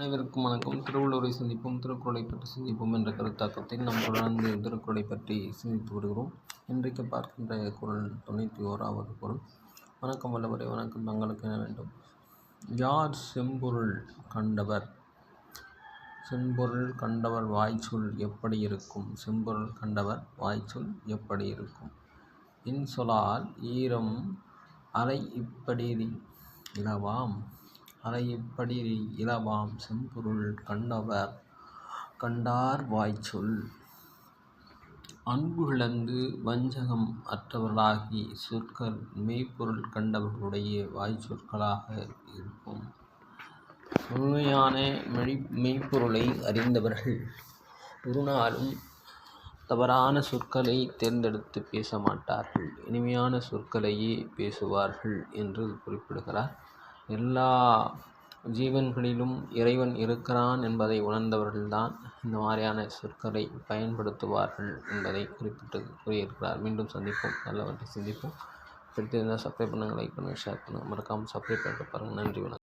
அனைவருக்கும் வணக்கம். திருவள்ளுவரை சிந்திப்போம் திருக்குறளை பற்றி சிந்திப்போம் என்ற கருத்தாக்கத்தில் நாம் தொடர்ந்து திருக்குறளை பற்றி சிந்தித்து வருகிறோம். இன்றைக்கு பார்க்கின்ற குரல் தொண்ணூற்றி ஓராவது குரல் வணக்கம் வல்லவரை வணக்கம். தங்களுக்கு என வேண்டும்? யார் செம்பொருள் கண்டவர்? செம்பொருள் கண்டவர் வாய்ச்சொல் எப்படி இருக்கும்? செம்பொருள் கண்டவர் வாய்ச்சொல் எப்படி இருக்கும்? இன்சொலால் ஈரம் அலை இப்படி இலவாம் அலை இப்படி இலவாம் செம்பொருள் கண்டவர் கண்டார் வாய்ச்சொல். அன்புகளந்து வஞ்சகம் அற்றவர்களாகி சொற்கள் மெய்ப்பொருள் கண்டவர்களுடைய வாய்ச்சொற்களாக இருக்கும் உண்மையான மெய் மெய்ப்பொருளை அறிந்தவர்கள் ஒரு நாளும் தவறான சொற்களை தேர்ந்தெடுத்து பேச மாட்டார்கள் இனிமையான சொற்களையே பேசுவார்கள் என்று குறிப்பிடுகிறார். எல்லா ஜீவன்களிலும் இறைவன் இருக்கிறான் என்பதை உணர்ந்தவர்கள்தான் இந்த மாதிரியான சொற்களை பயன்படுத்துவார்கள் என்பதை குறிப்பிட்டு கூறியிருக்கிறார். மீண்டும் சந்திப்போம். நல்லவற்றை சிந்திப்போம். பிடித்திருந்தால் சப்ஸ்கிரைப் பண்ணுங்கள் லைக் பண்ணுங்கள் ஷேர் பண்ணுங்கள் மறக்காமல் சப்ஸ்கிரைப் பண்ணிட்டு பாருங்கள் நன்றி வணக்கம்.